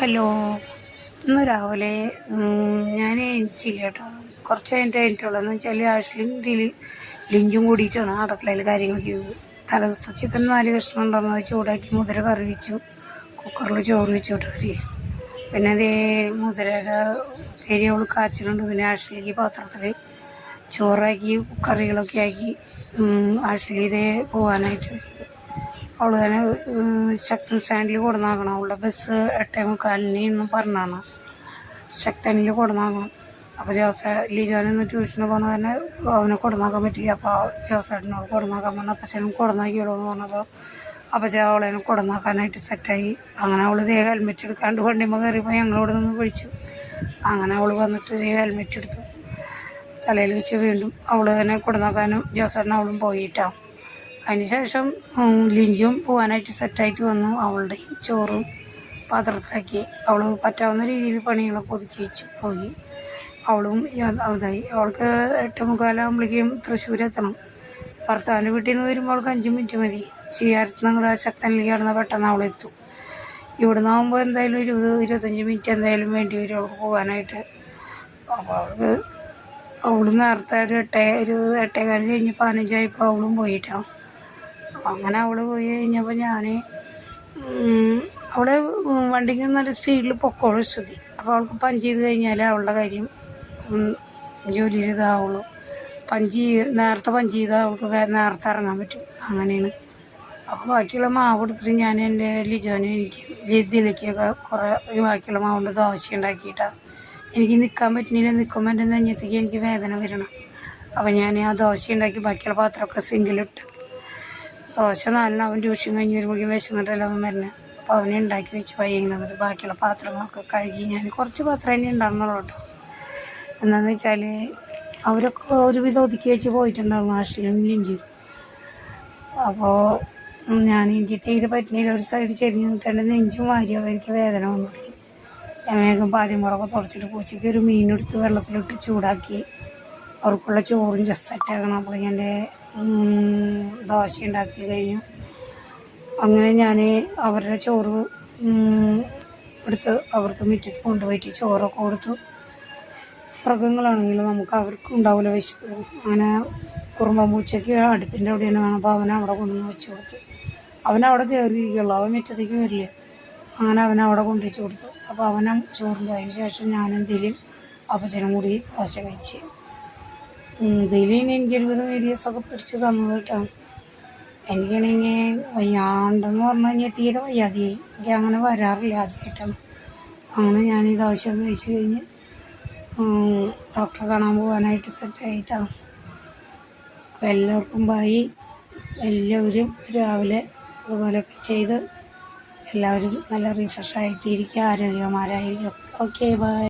Hello ഇന്ന് രാവിലെ ഞാൻ എണിച്ചില്ല കേട്ടോ. കുറച്ച് കഴിഞ്ഞിട്ട് എനിക്കുള്ളത് എന്ന് വെച്ചാൽ ആഷ്ലിയും ഇതിൽ ലിഞ്ചും കൂടിയിട്ടാണ് അടുക്കളയിൽ കാര്യങ്ങൾ ചെയ്തത്. തലേദിവസത്തെ ചിക്കൻ നാല് കഷ്ണം ഉണ്ടെന്ന് ചൂടാക്കി മുതിര കറി വെച്ചു. കുക്കറിൽ ചോറ് വെച്ചു കേട്ടോ പിന്നെ അതേ മുതിരയുടെ പേര് അവൾ കാച്ചിലുണ്ട്. പിന്നെ ആഷ്ലിക്ക് പാത്രത്തിൽ ചോറാക്കി കറികളൊക്കെ ആക്കി ആഷ്ലി ഇതേ പോകാനായിട്ട് അവൾ തന്നെ ശക്തൻ സ്റ്റാൻഡിൽ കൊടുന്നാക്കണം അവളുടെ ബസ് എട്ടേ മുക്കാലിന് എന്നും പറഞ്ഞാണ്. ശക്തനിൽ കൊടുന്നാക്കണം അപ്പോൾ ജോസ ലീജോനൊന്ന് ട്യൂഷന് പോകണ തന്നെ അവനെ കൊടുന്നാക്കാൻ പറ്റില്ല. അപ്പോൾ ജോസേട്ടനോട് കൊടുന്നാക്കാൻ പറഞ്ഞു. അപ്പച്ചനും കൊടുന്നാക്കിയോളൂ എന്ന് പറഞ്ഞപ്പോൾ അപ്പച്ച അവളെ കൊടുന്നാക്കാനായിട്ട് സെറ്റായി അങ്ങനെ അവൾ ഇതേ ഹെൽമെറ്റ് എടുക്കാണ്ട് വണ്ടിമ്മ കയറിയപ്പോൾ ഞങ്ങളോട് നിന്ന് വിളിച്ചു. അങ്ങനെ അവൾ വന്നിട്ട് ഇതേ ഹെൽമെറ്റ് എടുത്തു. തലയിൽ വെച്ച് വീണ്ടും അവൾ തന്നെ കൊടുന്നാക്കാനും ജോസേട്ടൻ അവളും പോയിട്ടാണ് അതിനുശേഷം ലിഞ്ചും പോകാനായിട്ട് സെറ്റായിട്ട് വന്നു. അവളുടെയും ചോറും പാത്രത്തിലാക്കി. അവൾ പറ്റാവുന്ന രീതിയിൽ പണികളൊക്കെ ഒതുക്കി വെച്ച് പോയി. അവളും ഇതായി അവൾക്ക് എട്ട് മുക്കാലാകുമ്പോഴേക്കും തൃശ്ശൂർ എത്തണം ഭർത്താവിന്റെ വീട്ടിൽ നിന്ന് വരുമ്പോൾ അവൾക്ക് അഞ്ച് മിനിറ്റ് മതി. ചെയ്യാരത്ത് നിങ്ങളുടെ ശക്തനിലേക്ക് കിടന്നാൽ പെട്ടെന്ന് അവളെത്തും ഇവിടെ നിന്നാകുമ്പോൾ എന്തായാലും ഇരുപത് ഇരുപത്തഞ്ച് മിനിറ്റ് എന്തായാലും വേണ്ടി വരും അവൾക്ക് പോകാനായിട്ട് അപ്പോൾ അവൾക്ക് അവൾ നേരത്തെ ഒരു എട്ടേ ഒരു എട്ടേകാലം കഴിഞ്ഞ് പതിനഞ്ചായപ്പോൾ അവളും പോയിട്ടാണ് അങ്ങനെ അവൾ പോയി കഴിഞ്ഞപ്പോൾ ഞാൻ അവളെ വണ്ടിക്ക് നല്ല സ്പീഡിൽ പൊക്കോളും സ്ഥിതി അപ്പോൾ അവൾക്ക് പഞ്ച് ചെയ്ത് കഴിഞ്ഞാൽ അവളുടെ കാര്യം ജോലിയിൽ ഇതാവുള്ളൂ പഞ്ച് നേരത്തെ പഞ്ച് ചെയ്താൽ അവൾക്ക് നേരത്തെ ഇറങ്ങാൻ പറ്റും. അങ്ങനെയാണ്. അപ്പോൾ ബാക്കിയുള്ള മാവ് എടുത്തിട്ട് ഞാൻ എന്റെ ലിജോനും എനിക്ക് ലിതിലേക്കൊക്കെ കുറേ ബാക്കിയുള്ള മാവ് കൊണ്ട് ദോശ ഉണ്ടാക്കിയിട്ടാണ് എനിക്ക് നിൽക്കാൻ പറ്റുന്നില്ല നിൽക്കുമ്പോൾ എന്റെ നെഞ്ഞത്തേക്ക് എനിക്ക് വേദന വരണം. അപ്പോൾ ഞാൻ ആ ദോശ ഉണ്ടാക്കി ബാക്കിയുള്ള പാത്രമൊക്കെ സിങ്കിലിട്ട് ദോശ നാലിന് അവൻ ട്യൂഷൻ കഴിഞ്ഞ് വരുമ്പോഴേക്കും വിശന്നിട്ടല്ല അവൻ വരുന്നത് അപ്പോൾ അവനെ ഉണ്ടാക്കി വെച്ച് വൈകുന്നത് ബാക്കിയുള്ള പാത്രങ്ങളൊക്കെ കഴുകി ഞാൻ കുറച്ച് പാത്രം തന്നെ ഉണ്ടായിരുന്നുള്ളൂ കേട്ടോ. എന്താണെന്ന് വെച്ചാൽ അവരൊക്കെ ഒരുവിധം ഒതുക്കി വെച്ച് പോയിട്ടുണ്ടായിരുന്നു ആഷിലും ലിഞ്ചും. അപ്പോൾ ഞാൻ എനിക്ക് തീരെ പറ്റുന്നില്ല. ഒരു സൈഡ് ചെരിഞ്ഞ് നിൽക്കേണ്ട നെഞ്ചും വാരിയോ എനിക്ക് വേദന വന്നു തുടങ്ങി ഞാൻ വേഗം പാതിമുറൊക്കെ തുടച്ചിട്ട് പൂച്ചയ്ക്ക് ഒരു മീനെടുത്ത് വെള്ളത്തിലിട്ട് ചൂടാക്കി. അവർക്കുള്ള ചോറും ജസ്റ്റ് സെറ്റാക്കണം അപ്പോൾ ഞാൻ ദോശ ഉണ്ടാക്കി കഴിഞ്ഞു. അങ്ങനെ ഞാൻ അവരുടെ ചോറ് എടുത്ത് അവർക്ക് മുറ്റത്ത് കൊണ്ടുപോയിട്ട് ചോറൊക്കെ കൊടുത്തു. മൃഗങ്ങളാണെങ്കിലും നമുക്ക് അവർക്ക് ഉണ്ടാവില്ല വിശപ്പ്. അങ്ങനെ കുറുമ്പം പൂച്ചയ്ക്ക് അടുപ്പിന്റെ അവിടെ തന്നെ വേണം. അപ്പോൾ അവനെ അവിടെ കൊണ്ടുവന്ന് വെച്ച് കൊടുത്തു. അവനവിടെ കയറിയിരിക്കുള്ളൂ അവൻ മുറ്റത്തേക്ക് വരില്ല. അങ്ങനെ അവനെ അവിടെ കൊണ്ടുവച്ച് കൊടുത്തു. അപ്പോൾ അവനും ചോറിന്റെ അതിന് ശേഷം ഞാനെന്തെങ്കിലും അപ്പച്ചനും കൂടി ദോശ കഴിച്ച്. ഇതിൽ എനിക്ക് ഇരുപത് വീഡിയോസൊക്കെ പിടിച്ച് തന്നത് കേട്ടോ എനിക്കാണെങ്കിൽ വയ്യാണ്ടെന്ന് പറഞ്ഞു കഴിഞ്ഞാൽ തീരെ വയ്യാതെയായി എനിക്ക് അങ്ങനെ വരാറില്ല ആദ്യമായിട്ടാണ് അങ്ങനെ ഞാൻ ഈ ദോശ കഴിച്ചു കഴിഞ്ഞ് ഡോക്ടറെ കാണാൻ പോകാനായിട്ട് സെറ്റായിട്ടാണ് അപ്പോൾ എല്ലാവർക്കും ബായി എല്ലാവരും രാവിലെ അതുപോലെയൊക്കെ ചെയ്ത് എല്ലാവരും നല്ല റിഫ്രഷ് ആയിട്ടിരിക്കുക ആരോഗ്യമാരായിരിക്കും ഓക്കെ ബൈ